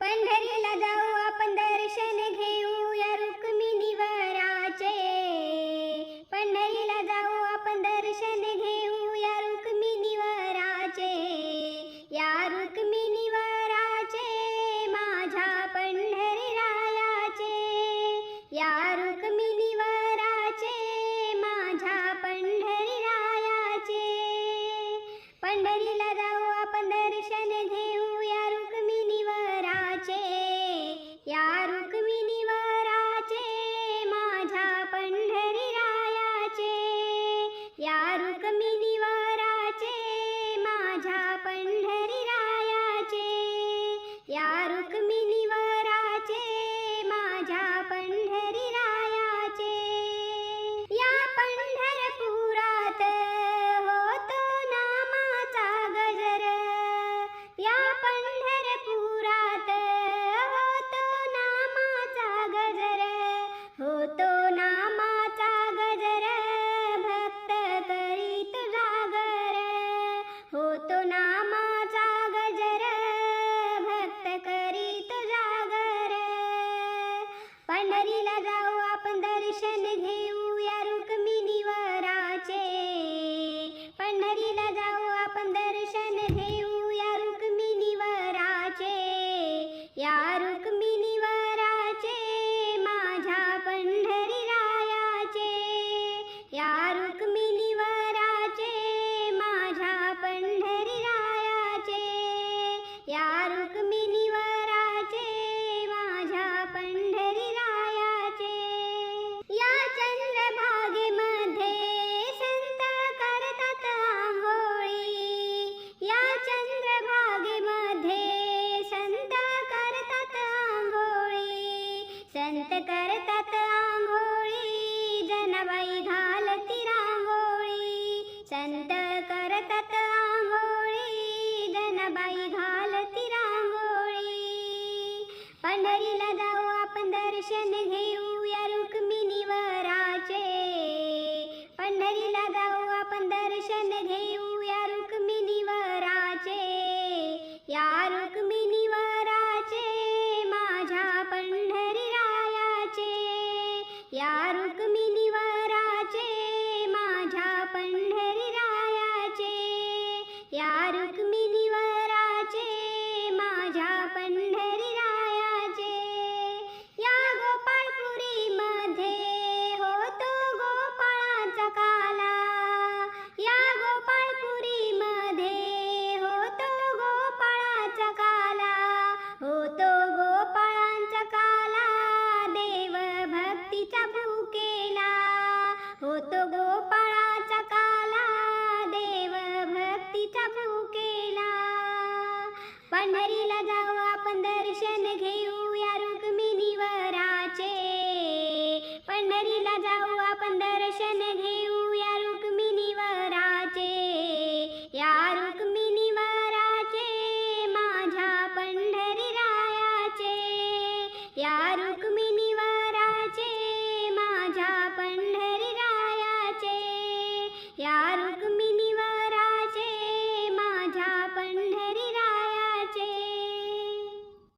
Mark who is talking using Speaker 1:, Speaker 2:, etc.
Speaker 1: पंढरीला जाऊ आपण दर्शन घेऊ या रुक्मिणी होतो नामाचा गजर भक्त करीत जागर. होतो नामाचा गजर भक्त करीत जागर. पंढरीला जाऊ आपण दर्शन घेऊ या रुक्मिणीवराचे पंढरीला जाऊ आपण दर्शन घेऊ या रुक्मिणीवराचे या रुक्मिणीवराचे पंढरीला जाऊ आपण दर्शन घेऊ या रुक्मिणीवराचे. पंढरीला जाऊ आपण दर्शन घेऊ या रुक्मिणीवराचे. या रुक्मिणीवराचे माझ्या पंढरी रायाचे या रुक्मिणीवराचे माझ्या पंढरी रायाचे या रुक्मिणीवराचे माझ्या पंढरी पंढरीला जाऊ आपण दर्शन घेऊया रुक्मिणीवराचे. पंढरीला जाऊ आपण दर्शन घेऊया रुक्मिणीवराचे. या रुक्मिणीवराचे माझ्या पंढरी रायाचे या रुक्मिणीवराचे माझ्या पंढरी रायाचे या रुक्मिणी